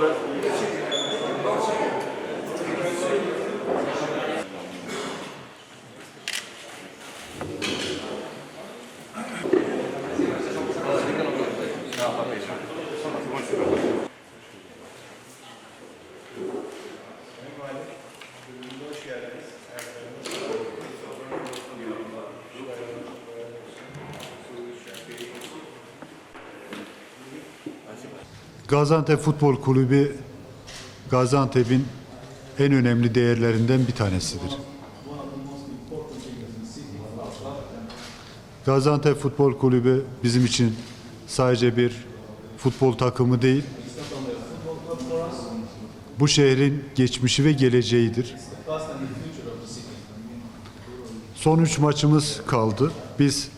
Oprah. Gaziantep Futbol Kulübü Gaziantep'in en önemli değerlerinden bir tanesidir. Gaziantep Futbol Kulübü bizim için sadece bir futbol takımı değil, bu şehrin geçmişi ve geleceğidir. Son üç maçımız kaldı. Biz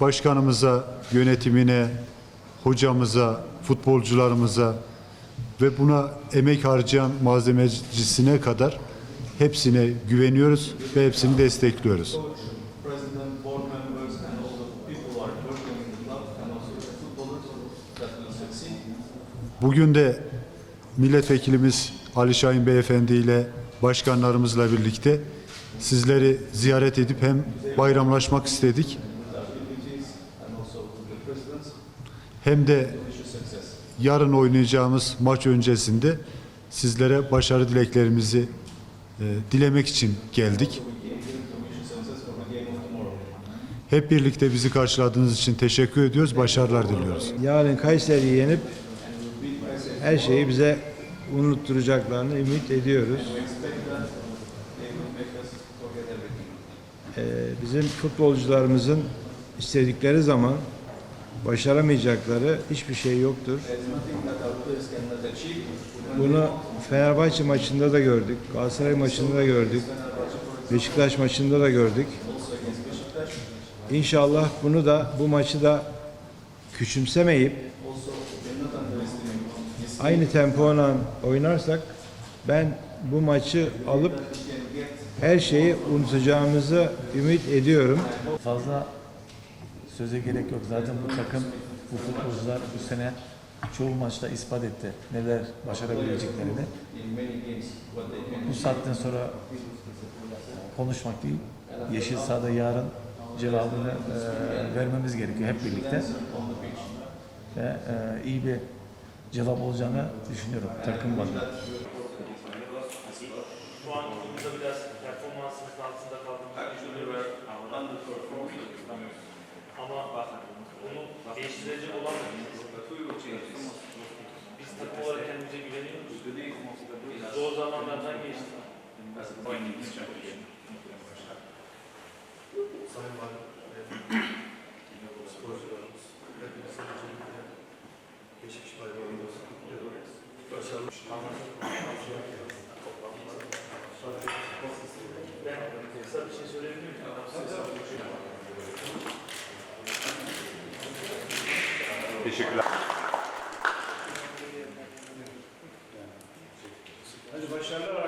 başkanımıza, yönetimine, hocamıza, futbolcularımıza ve buna emek harcayan malzemecisine kadar hepsine güveniyoruz ve hepsini destekliyoruz. Bugün de milletvekilimiz Ali Şahin Beyefendi ile başkanlarımızla birlikte sizleri ziyaret edip hem bayramlaşmak istedik hem de yarın oynayacağımız maç öncesinde sizlere başarı dileklerimizi e, dilemek için geldik. Hep birlikte bizi karşıladığınız için teşekkür ediyoruz. Başarılar diliyoruz. Yarın Kayseri'yi yenip her şeyi bize unutturacaklarını ümit ediyoruz. Ee, bizim futbolcularımızın istedikleri zaman başaramayacakları hiçbir şey yoktur. Bunu Fenerbahçe maçında da gördük, Galatasaray maçında da gördük, Beşiktaş maçında da gördük. İnşallah bunu da bu maçı da küçümsemeyip aynı tempoyla oynarsak ben bu maçı alıp her şeyi unutacağımızı ümit ediyorum. Fazla söze gerek yok. Zaten bu takım, bu futbolcular bu sene çoğu maçta ispat etti neler başarabileceklerini. Bu saatten sonra konuşmak değil, yeşil sahada yarın cevabını e, vermemiz gerekiyor hep birlikte. Ve e, iyi bir cevap olacağını düşünüyorum takım bazında. Şu an biraz performansımızın altında kaldığımızı düşünüyorum. Ama bunu değiştirecek olan biz takım olarak kendimize güveniyoruz. Zor zamanlardan geçtik. Sayın Valim, sporcularımız, hepinizin öncelikle geçmiş kutluyorum. Başarılı Ben kısa bir şey söyleyebilir miyim? Teşekkürler. Hadi başarılar.